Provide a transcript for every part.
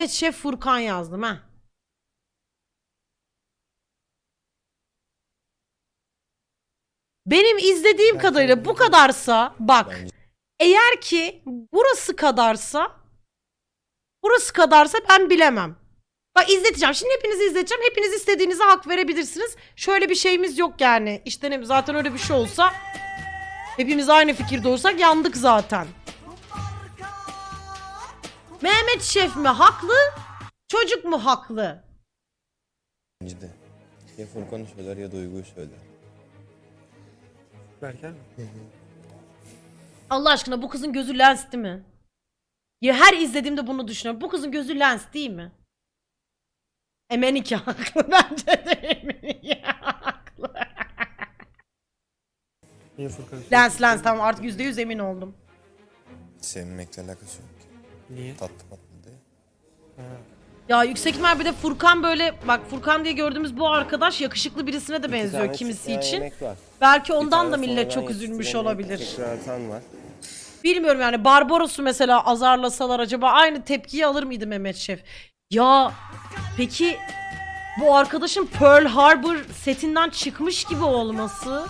Evet Şef Furkan yazdım ha. Benim izlediğim kadarıyla bu kadarsa bak eğer ki burası kadarsa burası kadarsa ben bilemem. Bak izleteceğim. Şimdi hepinizi izleteceğim. Hepiniz istediğinize hak verebilirsiniz. Şöyle bir şeyimiz yok yani. İşte ne- zaten öyle bir şey olsa hepimiz aynı fikirde olsak yandık zaten. Mehmet Şef mi haklı? Çocuk mu haklı? Bence de. Ya Furkan'ı söyler ya Duygu'yu söyler. Berker mi? Allah aşkına bu kızın gözü lens değil mi? Ya her izlediğimde bunu düşünüyorum. Bu kızın gözü lens değil mi? Emenike haklı bence de Emenike haklı. Niye Furkan'ı lens lens tamam artık yüzde yüz emin oldum. Sevmekle alakası yok. Niye? Tatlı tatlı diye. Ha. Ya yüksek ihtimal bir de Furkan böyle bak Furkan diye gördüğümüz bu arkadaş yakışıklı birisine de benziyor kimisi için. Belki ondan da millet çok üzülmüş olabilir. Tekrardan var. Bilmiyorum yani Barbaros'u mesela azarlasalar acaba aynı tepkiyi alır mıydı Mehmet Şef? Ya peki bu arkadaşın Pearl Harbor setinden çıkmış gibi olması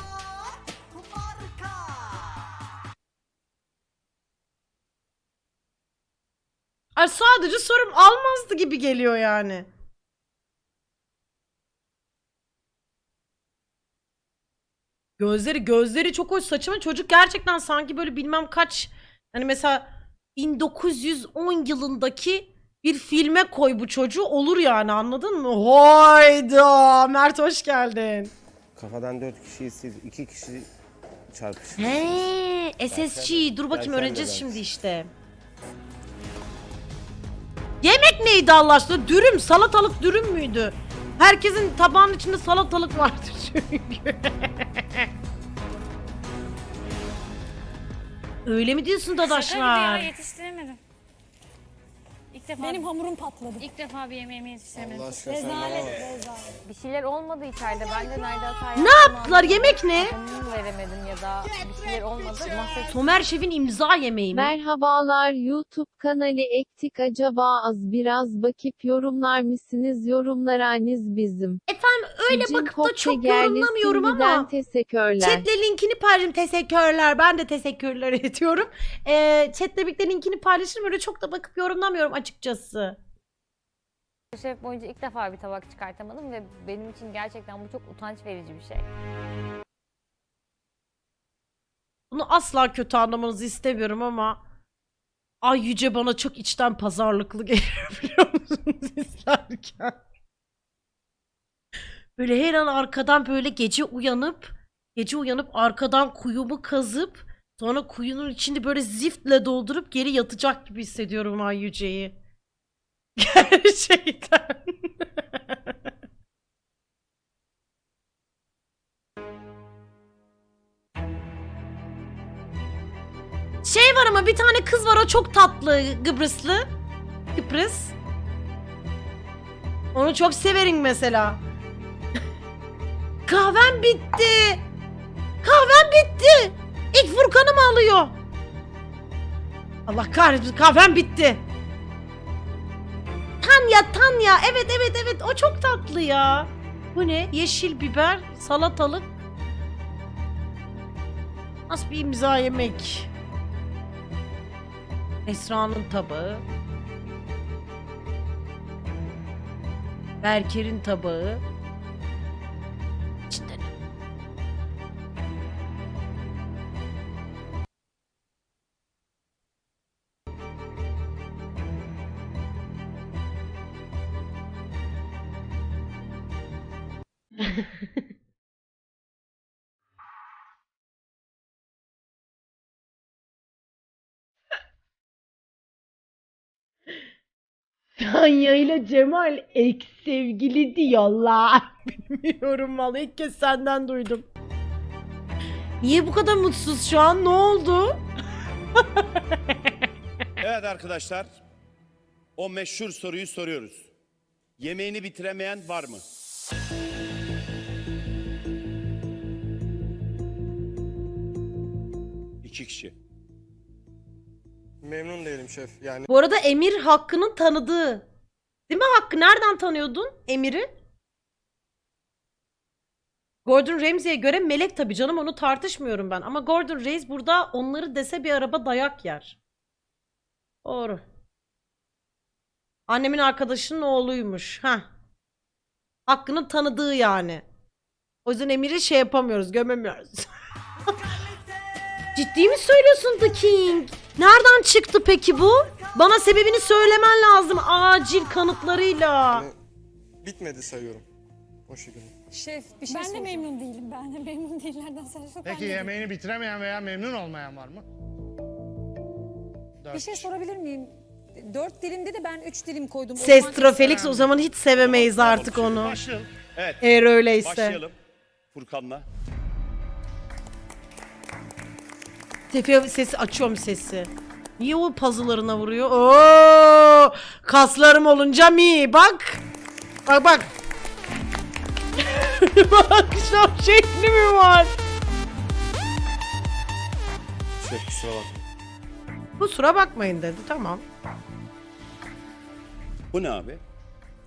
Ay sadece sorum almazdı gibi geliyor yani. Gözleri gözleri çok hoş saçma çocuk gerçekten sanki böyle bilmem kaç hani mesela 1910 yılındaki bir filme koy bu çocuğu olur yani anladın mı? Hayda Mert hoş geldin. Kafadan dört kişiyi siz iki kişi çarpışır. He SSG dur bakayım öğreneceğiz şimdi işte. Yemek neydi Allah aşkına? Dürüm, salatalık dürüm müydü? Herkesin tabağının içinde salatalık vardır çünkü. Öyle mi diyorsun dadaşlar? Defa Benim hamurum patladı. ilk defa bir yemeğimi yetiştiremedim. Rezalet, rezalet. Bir şeyler olmadı içeride. Ben de nerede hata Ne yaptılar? Yemek ne? Onu veremedim ya da bir şeyler olmadı. Mahset Somer Şef'in imza yemeği mi? Merhabalar YouTube kanalı ektik acaba az biraz bakıp yorumlar mısınız yorumlarınız bizim. Efendim öyle Cin bakıp da çok yorumlamıyorum ama teşekkürler. chatle linkini paylaşırım. Teşekkürler. Ben de teşekkürler ediyorum. Ee, chatle birlikte linkini paylaşırım. Öyle çok da bakıp yorumlamıyorum açıkçası. Şef boyunca ilk defa bir tabak çıkartamadım ve benim için gerçekten bu çok utanç verici bir şey. Bunu asla kötü anlamanızı istemiyorum ama Ay Yüce bana çok içten pazarlıklı geliyor biliyor musunuz izlerken. Böyle her an arkadan böyle gece uyanıp gece uyanıp arkadan kuyumu kazıp sonra kuyunun içinde böyle ziftle doldurup geri yatacak gibi hissediyorum Ay Yüce'yi. Gerçekten. Şey var ama bir tane kız var o çok tatlı Kıbrıslı. Kıbrıs. Onu çok severim mesela. Kahvem bitti. Kahvem bitti. İlk Furkan'ı mı alıyor? Allah kahretsin kahvem bitti. Tanya Tanya evet evet evet o çok tatlı ya. Bu ne? Yeşil biber, salatalık. Nasıl bir imza yemek? Esra'nın tabağı. Berker'in tabağı. Tanya ile Cemal ek sevgili diyorlar. Bilmiyorum vallahi ilk kez senden duydum. Niye bu kadar mutsuz şu an? Ne oldu? Evet arkadaşlar. O meşhur soruyu soruyoruz. Yemeğini bitiremeyen var mı? İki kişi. Memnun değilim şef. Yani Bu arada Emir Hakkı'nın tanıdığı. Değil mi Hakkı? Nereden tanıyordun Emir'i? Gordon Ramsay'e göre melek tabii canım onu tartışmıyorum ben. Ama Gordon Reis burada onları dese bir araba dayak yer. Doğru. Annemin arkadaşının oğluymuş. Ha. Hakkı'nın tanıdığı yani. O yüzden Emir'i şey yapamıyoruz, gömemiyoruz. Ciddi mi söylüyorsun The King? Nereden çıktı peki bu? Bana sebebini söylemen lazım acil kanıtlarıyla. Bitmedi sayıyorum. O şekilde. Şef bir şey Ben de soracağım. memnun değilim. Ben de memnun değillerden sayesinde. Peki yemeğini bitiremeyen veya memnun olmayan var mı? Dört Bir şey sorabilir miyim? Dört dilimde de ben üç dilim koydum. O Ses zaman- Trafelix o zaman hiç sevemeyiz artık onu. Başlayalım. Evet. Eğer öyleyse. Başlayalım. Furkan'la. Tefe sesi açıyorum sesi. Niye o puzzle'larına vuruyor? Oo! Kaslarım olunca mi? Bak. Bak bak. bak şap şekli mi var? Şef kusura bak. Kusura bakmayın dedi. Tamam. Bu ne abi?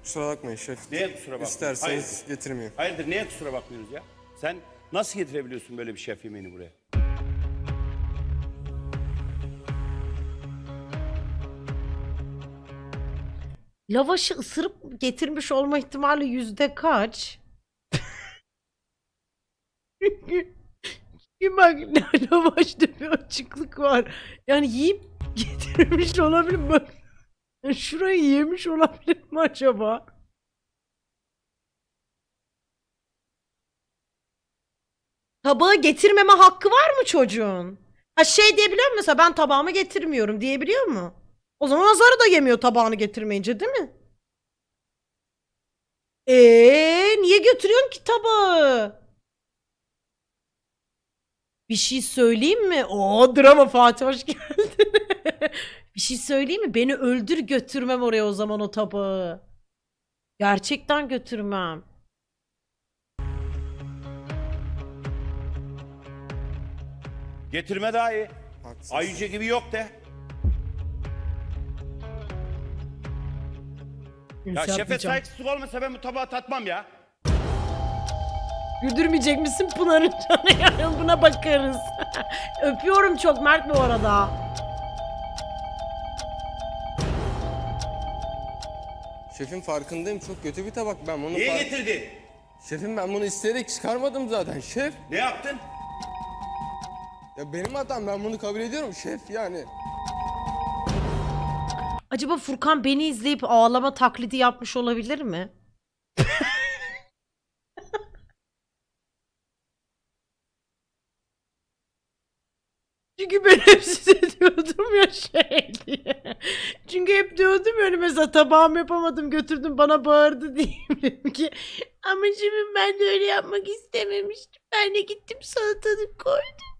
Kusura bakmayın şef. Neye kusura bakmayın? İsterseniz Hayırdır? getirmeyeyim. Hayırdır neye kusura bakmıyoruz ya? Sen nasıl getirebiliyorsun böyle bir şef yemeğini buraya? Lavaşı ısırıp getirmiş olma ihtimali yüzde kaç? Çünkü bak lavaşta bir açıklık var. Yani yiyip getirmiş olabilir? Bak, Şurayı yemiş olabilir mi acaba? Tabağı getirmeme hakkı var mı çocuğun? Ha şey diyebiliyor mu mesela ben tabağımı getirmiyorum diyebiliyor mu? O zaman Azar'ı da yemiyor tabağını getirmeyince değil mi? Eee niye götürüyorsun ki tabağı? Bir şey söyleyeyim mi? Oo drama Fatih hoş geldin. bir şey söyleyeyim mi? Beni öldür götürmem oraya o zaman o tabağı. Gerçekten götürmem. Getirme daha iyi. Ayyüce gibi yok de. Ya şefe Yapmayacağım. saygısızlık olmasa ben bu tabağı tatmam ya. Güldürmeyecek misin Pınar'ın canı yani buna bakarız. Öpüyorum çok Mert bu arada. Şefin farkındayım çok kötü bir tabak. Ben bunu Niye fark- getirdin? Şefim ben bunu isteyerek çıkarmadım zaten şef. Ne yaptın? Ya benim hatam ben bunu kabul ediyorum şef yani. Acaba Furkan beni izleyip ağlama taklidi yapmış olabilir mi? Çünkü ben hep size diyordum ya şey diye. Çünkü hep diyordum ya hani mesela tabağımı yapamadım götürdüm bana bağırdı diyeyim ki. Ama şimdi ben de öyle yapmak istememiştim. Ben de gittim salatalık koydum.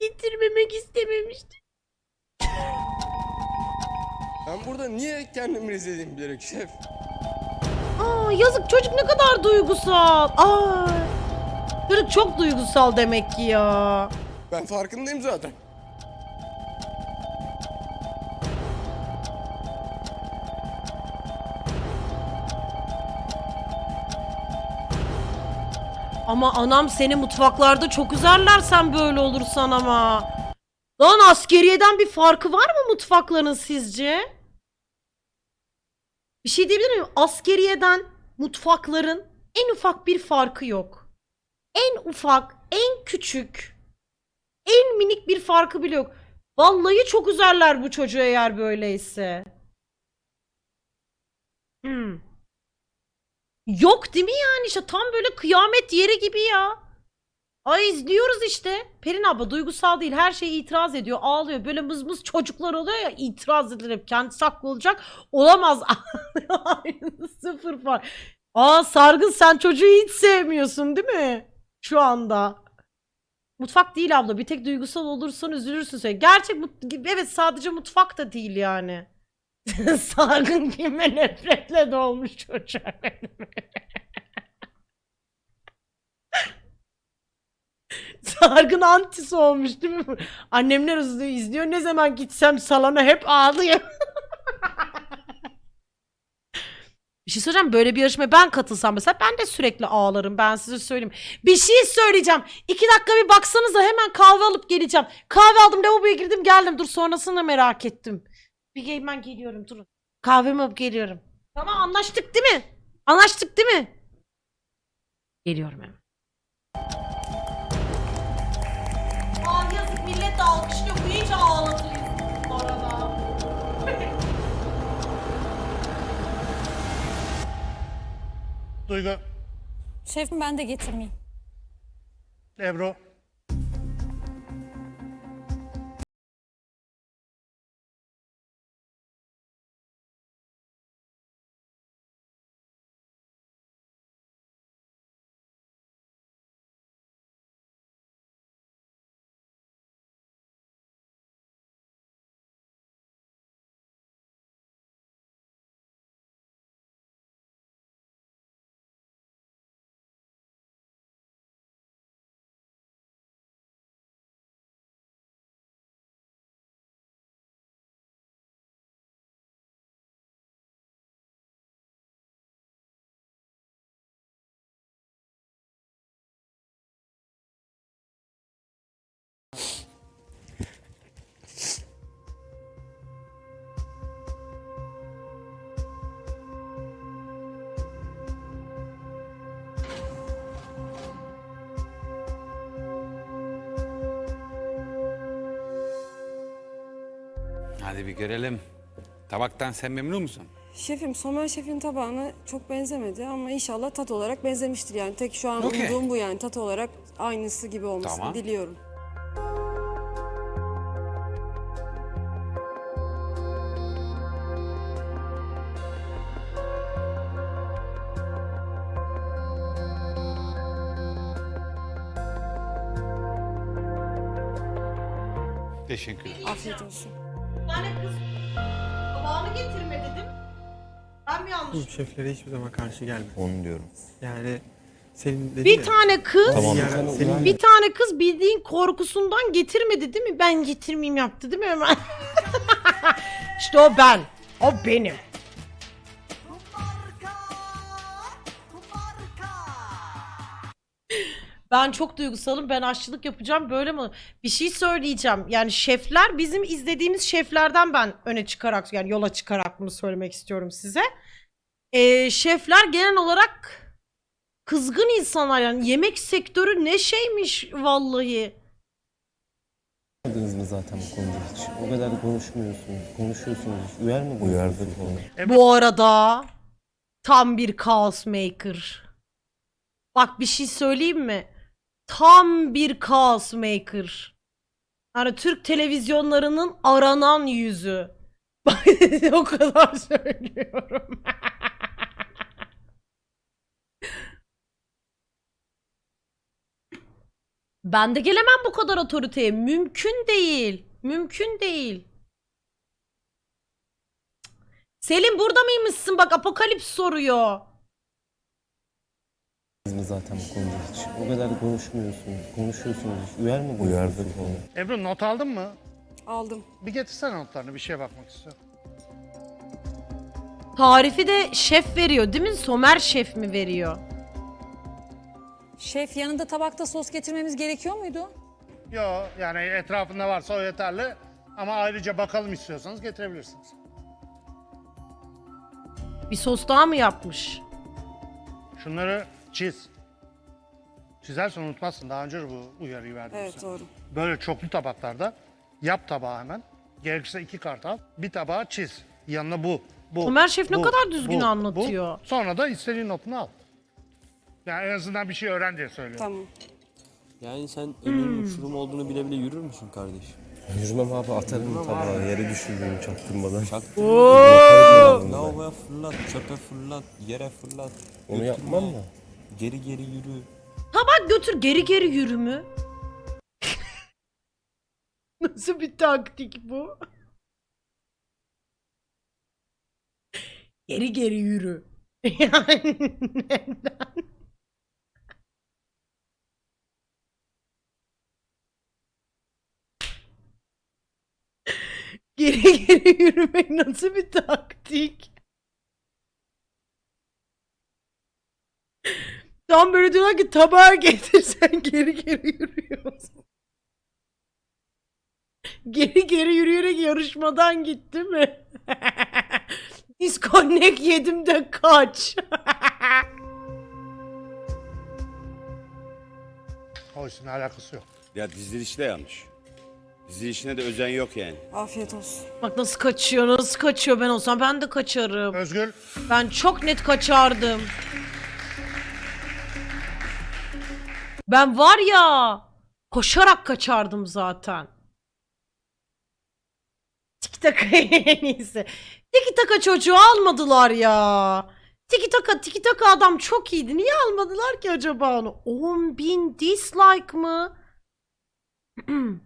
Getirmemek istememiştim. Ben burada niye kendimi rezil edeyim bilerek şef? Aa yazık çocuk ne kadar duygusal. Aa. Çocuk çok duygusal demek ki ya. Ben farkındayım zaten. Ama anam seni mutfaklarda çok üzerler sen böyle olursan ama. Lan askeriyeden bir farkı var mı mutfakların sizce? Bir şey diyebilir miyim? Askeriyeden mutfakların en ufak bir farkı yok. En ufak, en küçük, en minik bir farkı bile yok. Vallahi çok üzerler bu çocuğu eğer böyleyse. Hmm. Yok değil mi yani işte tam böyle kıyamet yeri gibi ya. Ay izliyoruz işte. Perin abla duygusal değil her şeye itiraz ediyor ağlıyor. Böyle mız mız çocuklar oluyor ya itiraz edilir hep kendisi haklı olacak. Olamaz. Sıfır fark. Aa Sargın sen çocuğu hiç sevmiyorsun değil mi? Şu anda. Mutfak değil abla bir tek duygusal olursan üzülürsün. Söyle. Gerçek evet sadece mutfak da değil yani. Sargın kime nefretle dolmuş çocuğa benim. Sargın antisi olmuş değil mi? Annemler izliyor, izliyor. Ne zaman gitsem salona hep ağlıyor. Bir şey söyleyeceğim böyle bir yarışmaya ben katılsam mesela ben de sürekli ağlarım ben size söyleyeyim. Bir şey söyleyeceğim. İki dakika bir baksanıza hemen kahve alıp geleceğim. Kahve aldım lavaboya girdim geldim dur sonrasını merak ettim. Bir hemen geliyorum durun. Kahvemi alıp geliyorum. Tamam anlaştık değil mi? Anlaştık değil mi? Geliyorum hemen. Alkışlıyor. Bu iyice ağlatıyor bu arada. Duygu, Şefim ben de getirmeyeyim. Ebru. Hadi bir görelim. Tabaktan sen memnun musun? Şefim Somer Şef'in tabağına çok benzemedi ama inşallah tat olarak benzemiştir yani. Tek şu an Okey. umduğum bu yani tat olarak aynısı gibi olmasını Tamam. diliyorum. Teşekkür ederim. Afiyet olsun. Bir tane kız tabağını getirme dedim. Ben mi yanlış? Şeflere hiçbir zaman karşı gelme. Onu diyorum. Yani senin dediğin Bir tane kız Yani senin Bir tane kız bildiğin korkusundan getirmedi değil mi? Ben getirmeyeyim yaptı değil mi hemen? işte o ben. O benim. Ben çok duygusalım. Ben aşçılık yapacağım. Böyle mi? Bir şey söyleyeceğim. Yani şefler bizim izlediğimiz şeflerden ben öne çıkarak yani yola çıkarak bunu söylemek istiyorum size. Ee, şefler genel olarak kızgın insanlar yani yemek sektörü ne şeymiş vallahi. Uyarmadınız mı zaten bu konuda hiç? O kadar konuşmuyorsunuz. Konuşuyorsunuz. Uyarmadınız mı? Uyardık onu. Bu arada tam bir kaos maker. Bak bir şey söyleyeyim mi? Tam bir kaos maker. Yani Türk televizyonlarının aranan yüzü. O kadar söylüyorum. Ben de gelemem bu kadar otoriteye. Mümkün değil. Mümkün değil. Selim burada mıymışsın? Bak Apokalips soruyor. Mı zaten bu konuda hiç? O kadar konuşmuyorsunuz. Konuşuyorsunuz hiç. Uyarmadınız mı? Uyardık onu. Ebru not aldın mı? Aldım. Bir getirsene notlarını, bir şeye bakmak istiyorum. Tarifi de şef veriyor değil mi? Somer şef mi veriyor? Şef yanında tabakta sos getirmemiz gerekiyor muydu? Yo, yani etrafında varsa o yeterli. Ama ayrıca bakalım istiyorsanız getirebilirsiniz. Bir sos daha mı yapmış? Şunları çiz. Çizersen unutmazsın. Daha önce bu uyarıyı verdim Evet sana. doğru. Böyle çoklu tabaklarda yap tabağı hemen. Gerekirse iki kart al. Bir tabağı çiz. Yanına bu. bu Ömer Şef ne bu, kadar düzgün bu, anlatıyor. bu. Sonra da istediğin notunu al. Yani en azından bir şey öğren diye söylüyorum. Tamam. Yani sen ömrün uçurum olduğunu bile bile yürür müsün kardeş? Yürümem abi atarım tabağı. Yere düşürürüm çaktırmadan. Oo! Lavaboya fırlat, çöpe fırlat, yere fırlat. Onu yapmam mı? Geri geri yürü. Tabak götür geri geri yürü mü? Nasıl bir taktik bu? Geri geri yürü. Yani neden? Geri geri yürümek nasıl bir taktik? An böyle diyorlar ki tabağı getirsen geri geri yürüyorsun. Geri geri yürüyerek yarışmadan gitti mi? Disconnect yedim de kaç. O işin alakası yok. Ya dizilişi de yanlış. Dizilişine de özen yok yani. Afiyet olsun. Bak nasıl kaçıyor nasıl kaçıyor ben olsam ben de kaçarım. Özgül Ben çok net kaçardım. Ben var ya koşarak kaçardım zaten. Tiki taka en iyisi. Tiki taka çocuğu almadılar ya. Tiki taka tiki taka adam çok iyiydi. Niye almadılar ki acaba onu? 10 bin dislike mı?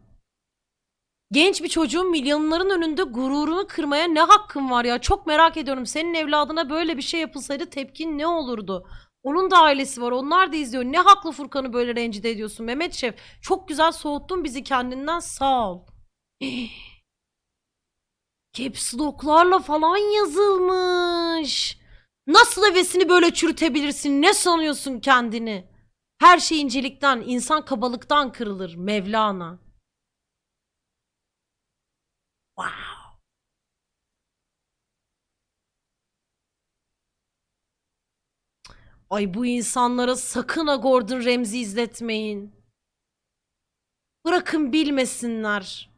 Genç bir çocuğun milyonların önünde gururunu kırmaya ne hakkın var ya? Çok merak ediyorum. Senin evladına böyle bir şey yapılsaydı tepkin ne olurdu? Onun da ailesi var. Onlar da izliyor. Ne haklı Furkan'ı böyle rencide ediyorsun Mehmet Şef? Çok güzel soğuttun bizi kendinden. Sağ ol. Caps lock'larla falan yazılmış. Nasıl hevesini böyle çürütebilirsin? Ne sanıyorsun kendini? Her şey incelikten, insan kabalıktan kırılır Mevlana. Ay bu insanlara sakın ha Gordon Ramsay izletmeyin. Bırakın bilmesinler.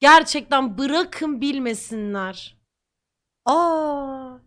Gerçekten bırakın bilmesinler. Aa,